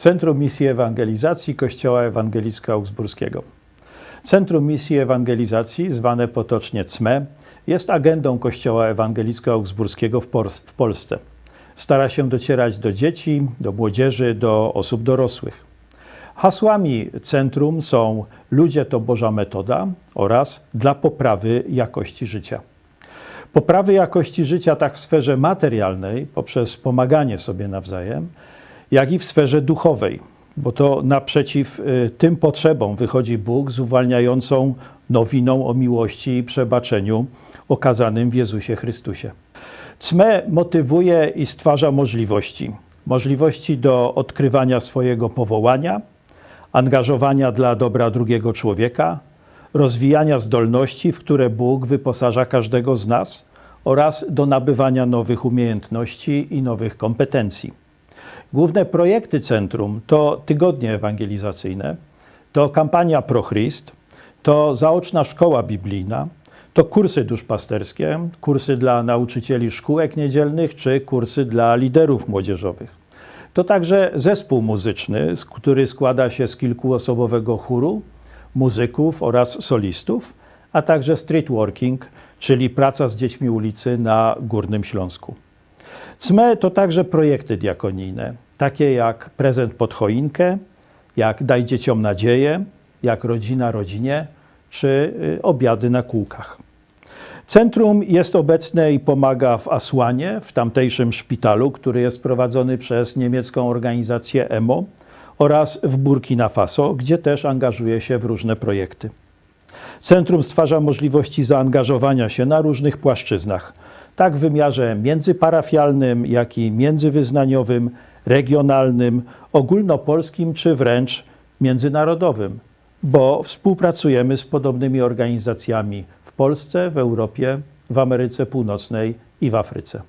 Centrum Misji Ewangelizacji Kościoła Ewangelicka Augsburskiego. Centrum Misji Ewangelizacji, zwane potocznie CME, jest agendą Kościoła Ewangelicka Augsburskiego w, Polsce. Stara się docierać do dzieci, do młodzieży, do osób dorosłych. Hasłami centrum są Ludzie to Boża metoda oraz dla poprawy jakości życia. Poprawy jakości życia tak w sferze materialnej, poprzez pomaganie sobie nawzajem, jak i w sferze duchowej, bo to naprzeciw y, tym potrzebom wychodzi Bóg z uwalniającą nowiną o miłości i przebaczeniu okazanym w Jezusie Chrystusie. CME motywuje i stwarza możliwości. Możliwości do odkrywania swojego powołania, angażowania dla dobra drugiego człowieka, rozwijania zdolności, w które Bóg wyposaża każdego z nas oraz do nabywania nowych umiejętności i nowych kompetencji. Główne projekty centrum to tygodnie ewangelizacyjne, to kampania ProChrist, to zaoczna szkoła biblijna, to kursy duszpasterskie, kursy dla nauczycieli szkółek niedzielnych czy kursy dla liderów młodzieżowych. To także zespół muzyczny, który składa się z kilkuosobowego chóru, muzyków oraz solistów, a także streetworking, czyli praca z dziećmi ulicy na Górnym Śląsku. CME to także projekty diakonijne, takie jak prezent pod choinkę, jak daj dzieciom nadzieję, jak rodzina rodzinie, czy y, obiady na kółkach. Centrum jest obecne i pomaga w Asłanie, w tamtejszym szpitalu, który jest prowadzony przez niemiecką organizację EMO oraz w Burkina Faso, gdzie też angażuje się w różne projekty. Centrum stwarza możliwości zaangażowania się na różnych płaszczyznach, tak w wymiarze międzyparafialnym, jak i międzywyznaniowym, regionalnym, ogólnopolskim czy wręcz międzynarodowym, bo współpracujemy z podobnymi organizacjami w Polsce, w Europie, w Ameryce Północnej i w Afryce.